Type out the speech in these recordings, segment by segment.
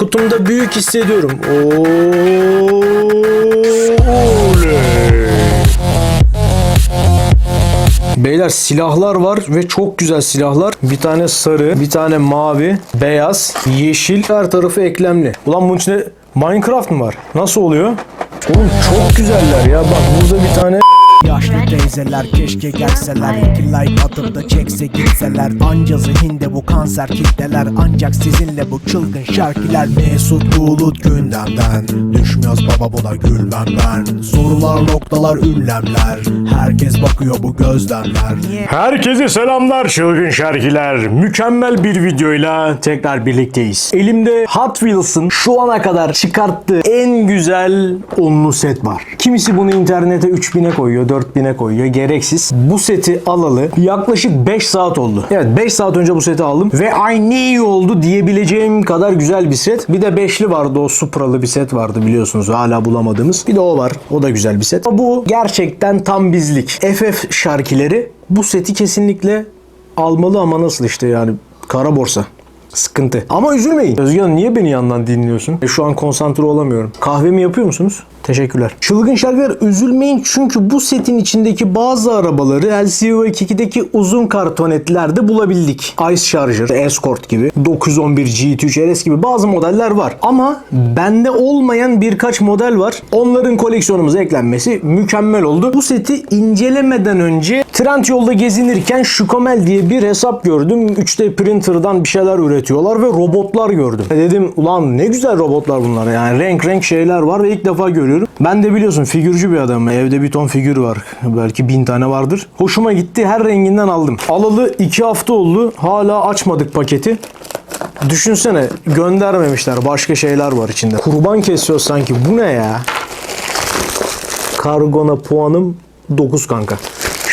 Kutumda büyük hissediyorum. Oley. Beyler silahlar var ve çok güzel silahlar. Bir tane sarı, bir tane mavi, beyaz, yeşil. Her tarafı eklemli. Ulan bunun içinde Minecraft mı var? Nasıl oluyor? Oğlum çok güzeller ya. Bak burada bir tane Yaşlı teyzeler keşke gelseler. İki like atıp da çekse gitseler. Anca zihinde bu kanser kitleler. Ancak sizinle bu çılgın şarkiler. Mesut Bulut gündemden. Düşmüyoruz baba buna gülmem ben Sorular noktalar ünlemler. Herkes bakıyor bu gözlemler. Herkese selamlar çılgın şarkiler. Mükemmel bir videoyla tekrar birlikteyiz. Elimde Hot Wheels'ın şu ana kadar çıkarttığı en güzel onlu set var. Kimisi bunu internete 3000'e koyuyor, 4000'e koyuyor. Gereksiz. Bu seti alalı yaklaşık 5 saat oldu. Evet 5 saat önce bu seti aldım ve ay ne iyi oldu diyebileceğim kadar güzel bir set. Bir de 5'li vardı o Supra'lı bir set vardı biliyorsunuz hala bulamadığımız. Bir de o var. O da güzel bir set. Bu gerçekten tam bizlik. FF şarkileri bu seti kesinlikle almalı ama nasıl işte yani kara borsa. Sıkıntı. Ama üzülmeyin. Özge Hanım niye beni yandan dinliyorsun? E, şu an konsantre olamıyorum. Kahvemi yapıyor musunuz? Teşekkürler. Çılgın şarkılar üzülmeyin çünkü bu setin içindeki bazı arabaları LCV2'deki uzun kartonetlerde bulabildik. Ice Charger, Escort gibi, 911 GT3 RS gibi bazı modeller var. Ama bende olmayan birkaç model var. Onların koleksiyonumuza eklenmesi mükemmel oldu. Bu seti incelemeden önce Trendyol'da gezinirken Şukomel diye bir hesap gördüm. 3D printer'dan bir şeyler üretiyorlar ve robotlar gördüm. Dedim ulan ne güzel robotlar bunlar yani renk renk şeyler var ve ilk defa görüyorum. Ben de biliyorsun figürcü bir adamım. Evde bir ton figür var. Belki bin tane vardır. Hoşuma gitti. Her renginden aldım. Alalı iki hafta oldu. Hala açmadık paketi. Düşünsene göndermemişler. Başka şeyler var içinde. Kurban kesiyor sanki. Bu ne ya? Kargona puanım 9 kanka.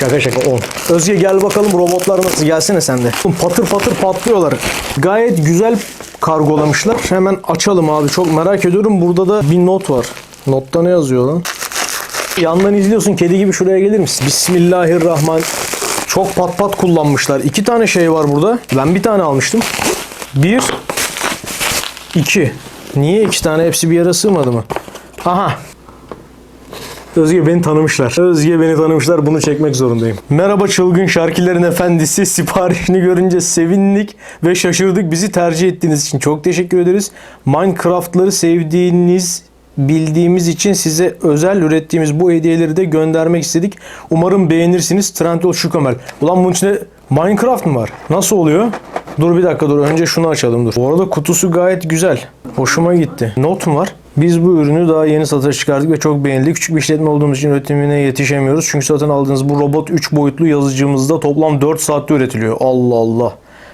Şaka şaka 10. Özge gel bakalım robotlar nasıl gelsene sen de. Patır patır patlıyorlar. Gayet güzel kargolamışlar. Hemen açalım abi. Çok merak ediyorum. Burada da bir not var. Notta ne yazıyor lan? Yandan izliyorsun. Kedi gibi şuraya gelir misin? Bismillahirrahmanirrahim. Çok pat pat kullanmışlar. İki tane şey var burada. Ben bir tane almıştım. Bir. iki. Niye iki tane? Hepsi bir yere sığmadı mı? Aha. Özge beni tanımışlar. Özge beni tanımışlar. Bunu çekmek zorundayım. Merhaba çılgın şarkilerin efendisi. Siparişini görünce sevindik ve şaşırdık. Bizi tercih ettiğiniz için çok teşekkür ederiz. Minecraft'ları sevdiğiniz bildiğimiz için size özel ürettiğimiz bu hediyeleri de göndermek istedik. Umarım beğenirsiniz. Trendyol Şukomel. Ulan bunun içinde Minecraft mı var? Nasıl oluyor? Dur bir dakika dur. Önce şunu açalım dur. Bu arada kutusu gayet güzel. Hoşuma gitti. Not mu var? Biz bu ürünü daha yeni satışa çıkardık ve çok beğenildi. Küçük bir işletme olduğumuz için üretimine yetişemiyoruz. Çünkü satın aldığınız bu robot 3 boyutlu yazıcımızda toplam 4 saatte üretiliyor. Allah Allah.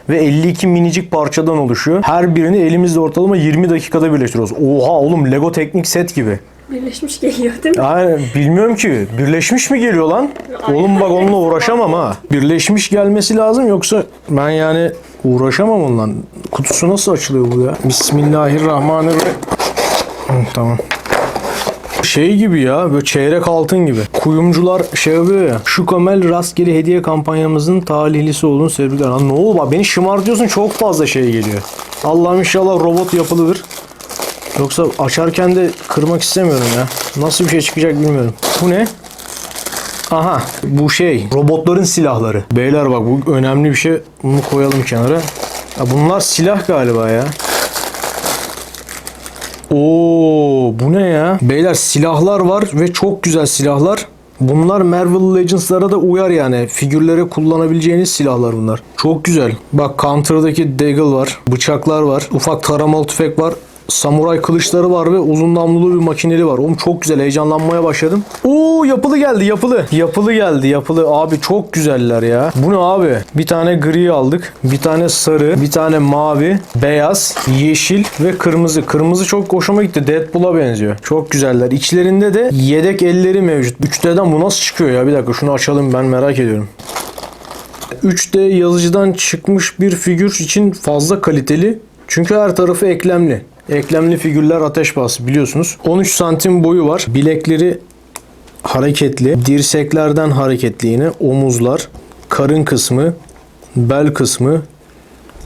Ve 52 minicik parçadan oluşuyor. Her birini elimizle ortalama 20 dakikada birleştiriyoruz. Oha oğlum Lego teknik set gibi. Birleşmiş geliyor değil mi? Aynen bilmiyorum ki. Birleşmiş mi geliyor lan? Oğlum bak onunla uğraşamam ha. Birleşmiş gelmesi lazım yoksa ben yani uğraşamam onunla. Kutusu nasıl açılıyor bu ya? Bismillahirrahmanirrahim. Tamam. Şey gibi ya böyle çeyrek altın gibi. Kuyumcular şey yapıyor ya. Şu Kamel rastgele hediye kampanyamızın talihlisi olduğunu tebrikler. Lan ne oldu bak beni şımartıyorsun çok fazla şey geliyor. Allah'ım inşallah robot yapılıdır. Yoksa açarken de kırmak istemiyorum ya. Nasıl bir şey çıkacak bilmiyorum. Bu ne? Aha bu şey robotların silahları. Beyler bak bu önemli bir şey. Bunu koyalım kenara. Ya bunlar silah galiba ya. Oo bu ne ya? Beyler silahlar var ve çok güzel silahlar. Bunlar Marvel Legends'lara da uyar yani. Figürlere kullanabileceğiniz silahlar bunlar. Çok güzel. Bak Counter'daki Deagle var. Bıçaklar var. Ufak taramalı tüfek var. Samuray kılıçları var ve uzun namlulu bir makineli var. Oğlum çok güzel. Heyecanlanmaya başladım. Oo yapılı geldi yapılı. Yapılı geldi yapılı. Abi çok güzeller ya. Bu ne abi? Bir tane gri aldık. Bir tane sarı. Bir tane mavi. Beyaz. Yeşil ve kırmızı. Kırmızı çok hoşuma gitti. Deadpool'a benziyor. Çok güzeller. İçlerinde de yedek elleri mevcut. 3D'den bu nasıl çıkıyor ya? Bir dakika şunu açalım ben merak ediyorum. 3D yazıcıdan çıkmış bir figür için fazla kaliteli. Çünkü her tarafı eklemli. Eklemli figürler ateş bas biliyorsunuz. 13 santim boyu var. Bilekleri hareketli. Dirseklerden hareketli yine. Omuzlar, karın kısmı, bel kısmı,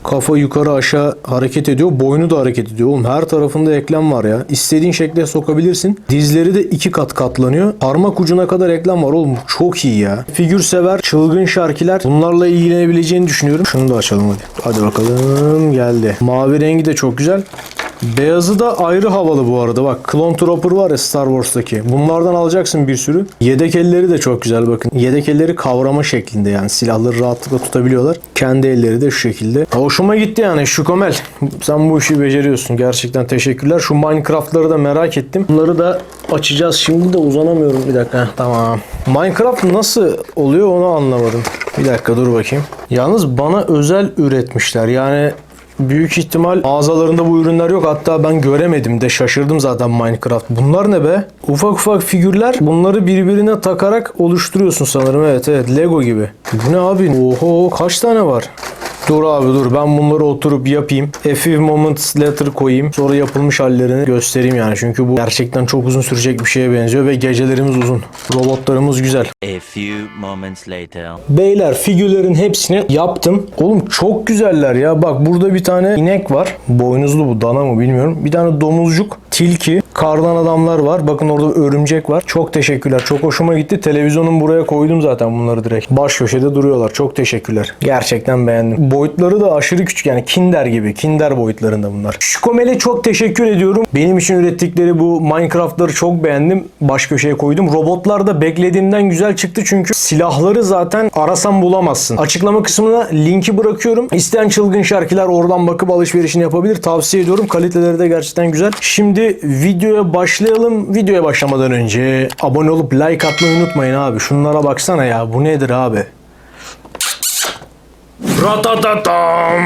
Kafa yukarı aşağı hareket ediyor. Boynu da hareket ediyor. Oğlum her tarafında eklem var ya. İstediğin şekle sokabilirsin. Dizleri de iki kat katlanıyor. Parmak ucuna kadar eklem var oğlum. Çok iyi ya. Figür sever, çılgın şarkiler. Bunlarla ilgilenebileceğini düşünüyorum. Şunu da açalım hadi. Hadi bakalım geldi. Mavi rengi de çok güzel. Beyazı da ayrı havalı bu arada. Bak Clone Trooper var ya Star Wars'taki. Bunlardan alacaksın bir sürü. Yedek elleri de çok güzel bakın. Yedek elleri kavrama şeklinde yani. Silahları rahatlıkla tutabiliyorlar. Kendi elleri de şu şekilde. Hoşuma gitti yani Şukomel. Sen bu işi beceriyorsun. Gerçekten teşekkürler. Şu Minecraft'ları da merak ettim. Bunları da açacağız. Şimdi de uzanamıyorum. Bir dakika. Tamam. Minecraft nasıl oluyor onu anlamadım. Bir dakika dur bakayım. Yalnız bana özel üretmişler. Yani Büyük ihtimal mağazalarında bu ürünler yok. Hatta ben göremedim de şaşırdım zaten Minecraft. Bunlar ne be? Ufak ufak figürler. Bunları birbirine takarak oluşturuyorsun sanırım. Evet evet Lego gibi. Bu ne abi? Oho kaç tane var? Dur abi dur ben bunları oturup yapayım. A few moments later koyayım. Sonra yapılmış hallerini göstereyim yani. Çünkü bu gerçekten çok uzun sürecek bir şeye benziyor ve gecelerimiz uzun. Robotlarımız güzel. A few moments later. Beyler figürlerin hepsini yaptım. Oğlum çok güzeller ya. Bak burada bir tane inek var. Boynuzlu bu dana mı bilmiyorum. Bir tane domuzcuk, tilki, kardan adamlar var. Bakın orada örümcek var. Çok teşekkürler. Çok hoşuma gitti. Televizyonun buraya koydum zaten bunları direkt. Baş köşede duruyorlar. Çok teşekkürler. Gerçekten beğendim. Boyutları da aşırı küçük yani kinder gibi. Kinder boyutlarında bunlar. Şukomel'e çok teşekkür ediyorum. Benim için ürettikleri bu Minecraft'ları çok beğendim. Baş köşeye koydum. Robotlar da beklediğimden güzel çıktı çünkü silahları zaten arasan bulamazsın. Açıklama kısmına linki bırakıyorum. İsteyen çılgın şarkılar oradan bakıp alışverişini yapabilir. Tavsiye ediyorum. Kaliteleri de gerçekten güzel. Şimdi videoya başlayalım. Videoya başlamadan önce abone olup like atmayı unutmayın abi. Şunlara baksana ya. Bu nedir abi? Ratatatam.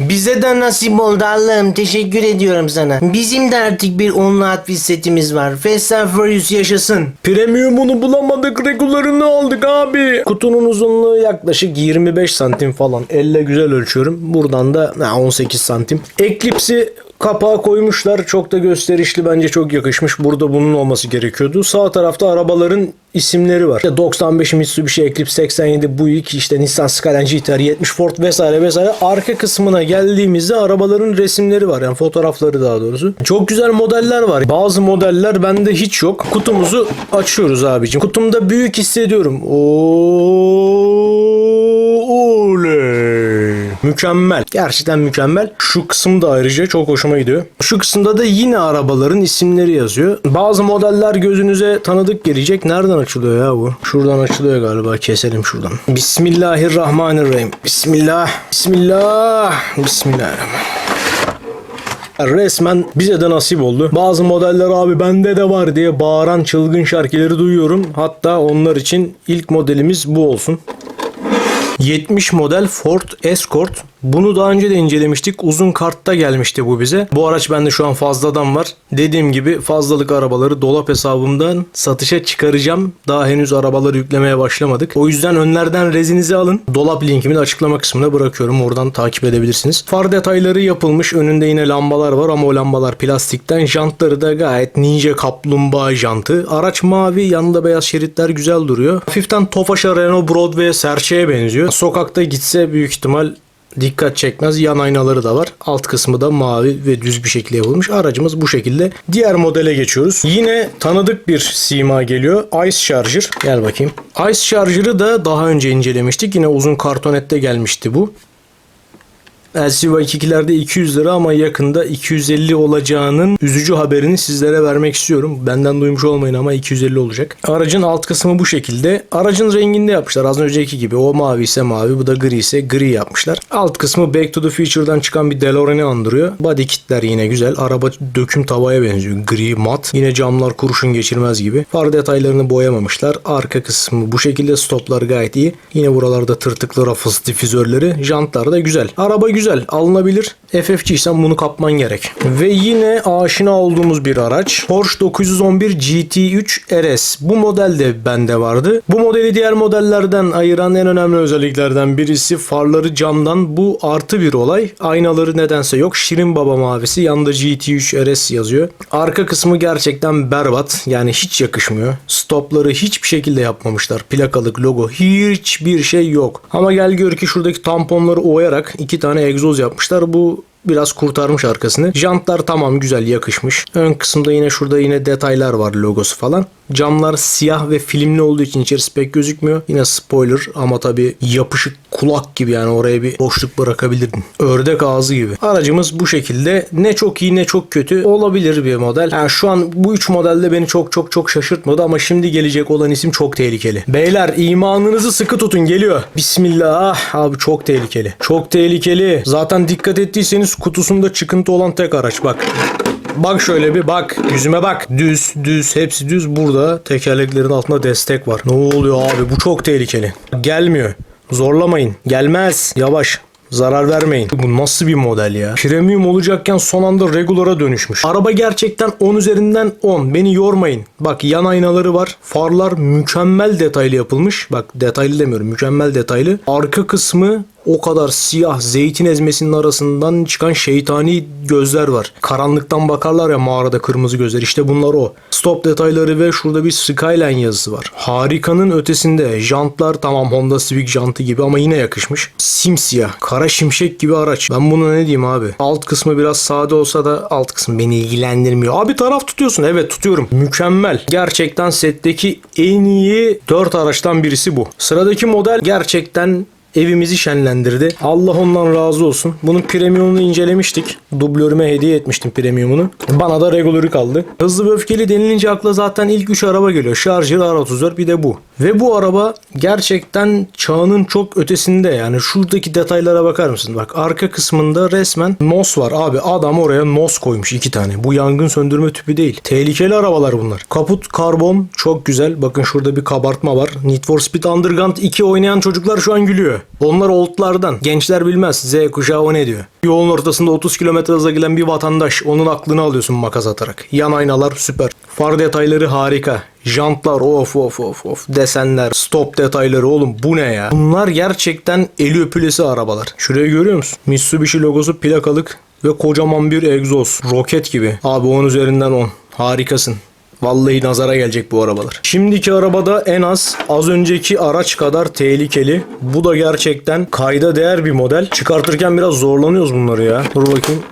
Bize de nasip oldu Allah'ım teşekkür ediyorum sana. Bizim de artık bir onlu Hot setimiz var. Fast and Furious yaşasın. Premium'unu bulamadık. Regularını aldık abi. Kutunun uzunluğu yaklaşık 25 santim falan. Elle güzel ölçüyorum. Buradan da ha, 18 santim. Eclipse'i kapağı koymuşlar. Çok da gösterişli bence çok yakışmış. Burada bunun olması gerekiyordu. Sağ tarafta arabaların isimleri var. İşte 95 Mitsubishi Eclipse 87 Buick işte Nissan Skyline GTR 70 Ford vesaire vesaire. Arka kısmına geldiğimizde arabaların resimleri var. Yani fotoğrafları daha doğrusu. Çok güzel modeller var. Bazı modeller bende hiç yok. Kutumuzu açıyoruz abicim. Kutumda büyük hissediyorum. Oo. Mükemmel. Gerçekten mükemmel. Şu kısım da ayrıca çok hoşuma gidiyor. Şu kısımda da yine arabaların isimleri yazıyor. Bazı modeller gözünüze tanıdık gelecek. Nereden açılıyor ya bu? Şuradan açılıyor galiba. Keselim şuradan. Bismillahirrahmanirrahim. Bismillah. Bismillah. Bismillahirrahmanirrahim. Resmen bize de nasip oldu. Bazı modeller abi bende de var diye bağıran çılgın şarkıları duyuyorum. Hatta onlar için ilk modelimiz bu olsun. 70 model Ford Escort. Bunu daha önce de incelemiştik. Uzun kartta gelmişti bu bize. Bu araç bende şu an fazladan var. Dediğim gibi fazlalık arabaları dolap hesabımdan satışa çıkaracağım. Daha henüz arabaları yüklemeye başlamadık. O yüzden önlerden rezinizi alın. Dolap linkimi de açıklama kısmına bırakıyorum. Oradan takip edebilirsiniz. Far detayları yapılmış. Önünde yine lambalar var ama o lambalar plastikten. Jantları da gayet ninja kaplumbağa jantı. Araç mavi, yanında beyaz şeritler güzel duruyor. Hafiften Tofaş'a Renault Broadway Serçe'ye benziyor. Sokakta gitse büyük ihtimal dikkat çekmez. Yan aynaları da var. Alt kısmı da mavi ve düz bir şekilde yapılmış. Aracımız bu şekilde. Diğer modele geçiyoruz. Yine tanıdık bir sima geliyor. Ice Charger. Gel bakayım. Ice Charger'ı da daha önce incelemiştik. Yine uzun kartonette gelmişti bu. LCV22'lerde 200 lira ama yakında 250 olacağının üzücü haberini sizlere vermek istiyorum. Benden duymuş olmayın ama 250 olacak. Aracın alt kısmı bu şekilde. Aracın renginde yapmışlar. Az önceki gibi. O mavi ise mavi, bu da gri ise gri yapmışlar. Alt kısmı Back to the Future'dan çıkan bir DeLorean'i andırıyor. Body kitler yine güzel. Araba döküm tavaya benziyor. Gri, mat. Yine camlar kurşun geçirmez gibi. Far detaylarını boyamamışlar. Arka kısmı bu şekilde. Stoplar gayet iyi. Yine buralarda tırtıklı rafız difüzörleri. Jantlar da güzel. Araba güzel güzel. Alınabilir. FF'ciysen bunu kapman gerek. Ve yine aşina olduğumuz bir araç. Porsche 911 GT3 RS. Bu model de bende vardı. Bu modeli diğer modellerden ayıran en önemli özelliklerden birisi farları camdan. Bu artı bir olay. Aynaları nedense yok. Şirin Baba mavisi. Yanında GT3 RS yazıyor. Arka kısmı gerçekten berbat. Yani hiç yakışmıyor. Stopları hiçbir şekilde yapmamışlar. Plakalık logo hiçbir şey yok. Ama gel gör ki şuradaki tamponları oyarak iki tane egzoz yapmışlar. Bu biraz kurtarmış arkasını. Jantlar tamam güzel yakışmış. Ön kısımda yine şurada yine detaylar var logosu falan. Camlar siyah ve filmli olduğu için içerisi pek gözükmüyor. Yine spoiler ama tabi yapışık kulak gibi yani oraya bir boşluk bırakabilirdin. Ördek ağzı gibi. Aracımız bu şekilde ne çok iyi ne çok kötü olabilir bir model. Yani şu an bu üç modelde beni çok çok çok şaşırtmadı ama şimdi gelecek olan isim çok tehlikeli. Beyler imanınızı sıkı tutun geliyor. Bismillah abi çok tehlikeli. Çok tehlikeli. Zaten dikkat ettiyseniz kutusunda çıkıntı olan tek araç bak. Bak şöyle bir bak. Yüzüme bak. Düz düz hepsi düz. Burada tekerleklerin altında destek var. Ne oluyor abi bu çok tehlikeli. Gelmiyor. Zorlamayın. Gelmez. Yavaş. Zarar vermeyin. Bu nasıl bir model ya? Premium olacakken son anda regular'a dönüşmüş. Araba gerçekten 10 üzerinden 10. Beni yormayın. Bak yan aynaları var. Farlar mükemmel detaylı yapılmış. Bak detaylı demiyorum. Mükemmel detaylı. Arka kısmı o kadar siyah zeytin ezmesinin arasından çıkan şeytani gözler var. Karanlıktan bakarlar ya mağarada kırmızı gözler. İşte bunlar o. Stop detayları ve şurada bir Skyline yazısı var. Harikanın ötesinde jantlar tamam Honda Civic jantı gibi ama yine yakışmış. Simsiyah. Kara şimşek gibi araç. Ben bunu ne diyeyim abi? Alt kısmı biraz sade olsa da alt kısmı beni ilgilendirmiyor. Abi taraf tutuyorsun. Evet tutuyorum. Mükemmel. Gerçekten setteki en iyi 4 araçtan birisi bu. Sıradaki model gerçekten evimizi şenlendirdi. Allah ondan razı olsun. Bunun premiumunu incelemiştik. Dublörüme hediye etmiştim premiumunu. Bana da regular'ı kaldı. Hızlı ve öfkeli denilince akla zaten ilk 3 araba geliyor. Charger, R34 bir de bu. Ve bu araba gerçekten çağının çok ötesinde yani şuradaki detaylara bakar mısın? Bak arka kısmında resmen NOS var abi adam oraya NOS koymuş iki tane. Bu yangın söndürme tüpü değil. Tehlikeli arabalar bunlar. Kaput karbon çok güzel. Bakın şurada bir kabartma var. Need for Speed Underground 2 oynayan çocuklar şu an gülüyor. Onlar oldlardan. Gençler bilmez. Z kuşağı o ne diyor. Yolun ortasında 30 km hızla gelen bir vatandaş. Onun aklını alıyorsun makas atarak. Yan aynalar süper. Far detayları harika. Jantlar of of of of. Desenler, stop detayları oğlum bu ne ya? Bunlar gerçekten eli öpülesi arabalar. Şurayı görüyor musun? Mitsubishi logosu plakalık ve kocaman bir egzoz. Roket gibi. Abi 10 üzerinden 10. Harikasın. Vallahi nazara gelecek bu arabalar. Şimdiki arabada en az az önceki araç kadar tehlikeli. Bu da gerçekten kayda değer bir model. Çıkartırken biraz zorlanıyoruz bunları ya. Dur bakayım.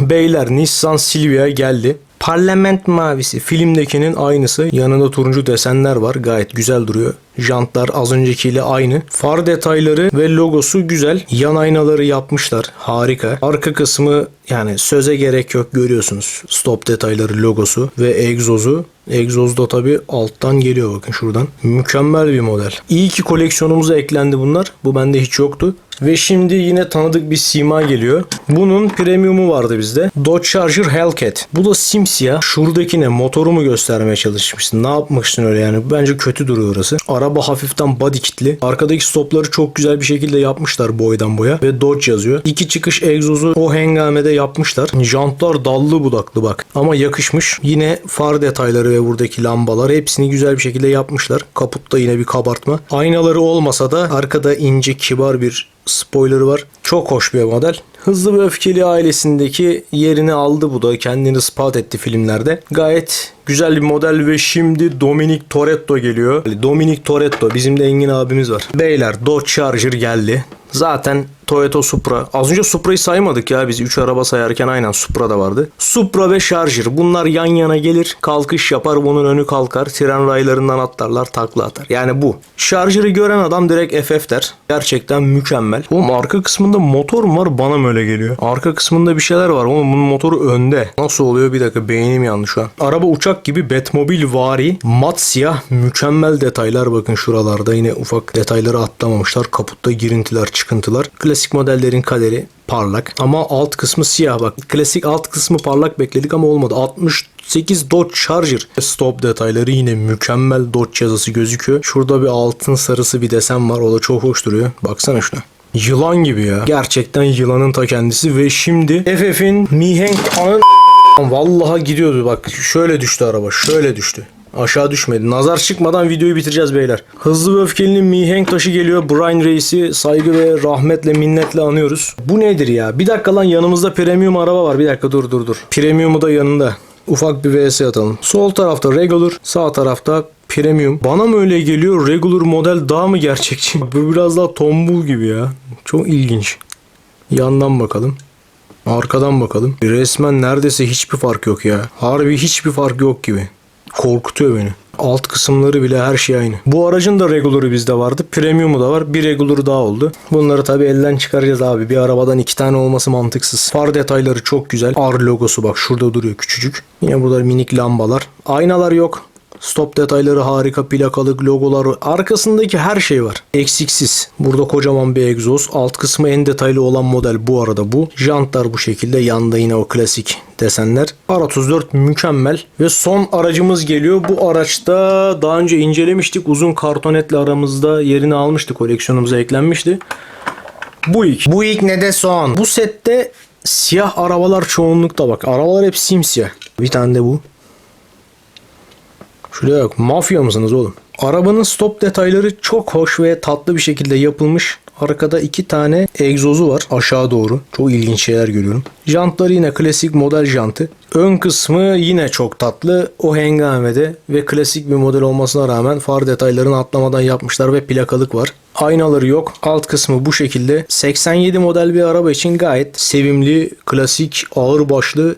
Beyler Nissan Silvia geldi. Parlament mavisi filmdekinin aynısı. Yanında turuncu desenler var. Gayet güzel duruyor. Jantlar az öncekiyle aynı. Far detayları ve logosu güzel. Yan aynaları yapmışlar. Harika. Arka kısmı yani söze gerek yok görüyorsunuz. Stop detayları logosu ve egzozu. Egzoz da tabi alttan geliyor bakın şuradan. Mükemmel bir model. İyi ki koleksiyonumuza eklendi bunlar. Bu bende hiç yoktu. Ve şimdi yine tanıdık bir sima geliyor. Bunun premiumu vardı bizde. Dodge Charger Hellcat. Bu da simsiyah. Şuradakine motorumu göstermeye çalışmışsın. Ne yapmışsın öyle yani? Bence kötü duruyor orası. Araba hafiften body kitli. Arkadaki stopları çok güzel bir şekilde yapmışlar boydan boya. Ve Dodge yazıyor. İki çıkış egzozu o hengamede yapmışlar. Jantlar dallı budaklı bak. Ama yakışmış. Yine far detayları ve buradaki lambalar hepsini güzel bir şekilde yapmışlar. Kaputta yine bir kabartma. Aynaları olmasa da arkada ince kibar bir spoilerı var. Çok hoş bir model. Hızlı ve Öfkeli ailesindeki yerini aldı bu da. Kendini ispat etti filmlerde. Gayet güzel bir model ve şimdi Dominic Toretto geliyor. Dominic Toretto bizim de Engin abimiz var. Beyler Dodge Charger geldi. Zaten Toyota Supra. Az önce Supra'yı saymadık ya biz 3 araba sayarken aynen Supra da vardı. Supra ve Charger bunlar yan yana gelir kalkış yapar bunun önü kalkar tren raylarından atlarlar takla atar. Yani bu. Charger'ı gören adam direkt FF der. Gerçekten mükemmel. Oğlum arka kısmında motor mu var bana mı öyle geliyor? Arka kısmında bir şeyler var oğlum bunun motoru önde. Nasıl oluyor bir dakika beynim yandı şu an. Araba uçak gibi Batmobil vari mat siyah mükemmel detaylar bakın şuralarda yine ufak detayları atlamamışlar. Kaputta girintiler çıkıntılar. Klasik modellerin kaderi parlak ama alt kısmı siyah bak. Klasik alt kısmı parlak bekledik ama olmadı. 68 Dodge Charger. Stop detayları yine mükemmel Dodge yazısı gözüküyor. Şurada bir altın sarısı bir desen var. O da çok hoş duruyor. Baksana şuna. Yılan gibi ya. Gerçekten yılanın ta kendisi ve şimdi FF'in mihenk anın Vallahi gidiyordu bak şöyle düştü araba şöyle düştü. Aşağı düşmedi. Nazar çıkmadan videoyu bitireceğiz beyler. Hızlı ve öfkelinin mihenk taşı geliyor. Brian Reis'i saygı ve rahmetle minnetle anıyoruz. Bu nedir ya? Bir dakika lan yanımızda premium araba var. Bir dakika dur dur dur. Premium'u da yanında. Ufak bir VS atalım. Sol tarafta regular, sağ tarafta premium. Bana mı öyle geliyor? Regular model daha mı gerçekçi? Bu biraz daha tombul gibi ya. Çok ilginç. Yandan bakalım. Arkadan bakalım. Resmen neredeyse hiçbir fark yok ya. Harbi hiçbir fark yok gibi. Korkutuyor beni. Alt kısımları bile her şey aynı. Bu aracın da regular'ı bizde vardı. Premium'u da var. Bir regular'ı daha oldu. Bunları tabi elden çıkaracağız abi. Bir arabadan iki tane olması mantıksız. Far detayları çok güzel. R logosu bak şurada duruyor küçücük. Yine burada minik lambalar. Aynalar yok. Stop detayları harika, plakalık, logolar, arkasındaki her şey var. Eksiksiz. Burada kocaman bir egzoz. Alt kısmı en detaylı olan model bu arada bu. Jantlar bu şekilde. Yanda yine o klasik desenler. R34 mükemmel. Ve son aracımız geliyor. Bu araçta daha önce incelemiştik. Uzun kartonetle aramızda yerini almıştı. Koleksiyonumuza eklenmişti. Bu ilk. Bu ilk ne de son. Bu sette siyah arabalar çoğunlukta bak. Arabalar hep simsiyah. Bir tane de bu. Şuraya bak mafya mısınız oğlum? Arabanın stop detayları çok hoş ve tatlı bir şekilde yapılmış. Arkada iki tane egzozu var aşağı doğru. Çok ilginç şeyler görüyorum. Jantları yine klasik model jantı. Ön kısmı yine çok tatlı. O hengamede ve klasik bir model olmasına rağmen far detaylarını atlamadan yapmışlar ve plakalık var. Aynaları yok. Alt kısmı bu şekilde. 87 model bir araba için gayet sevimli, klasik, ağır başlı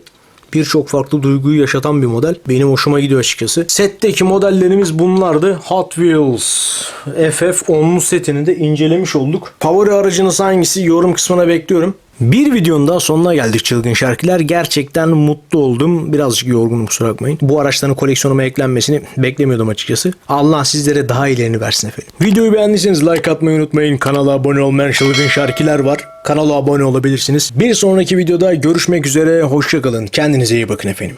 birçok farklı duyguyu yaşatan bir model. Benim hoşuma gidiyor açıkçası. Setteki modellerimiz bunlardı. Hot Wheels FF 10'lu setini de incelemiş olduk. Favori aracınız hangisi? Yorum kısmına bekliyorum. Bir videonun daha sonuna geldik çılgın şarkılar. Gerçekten mutlu oldum. Birazcık yorgunum kusura bakmayın. Bu araçların koleksiyonuma eklenmesini beklemiyordum açıkçası. Allah sizlere daha iyilerini versin efendim. Videoyu beğendiyseniz like atmayı unutmayın. Kanala abone olmayan çılgın şarkılar var. Kanala abone olabilirsiniz. Bir sonraki videoda görüşmek üzere. Hoşçakalın. Kendinize iyi bakın efendim.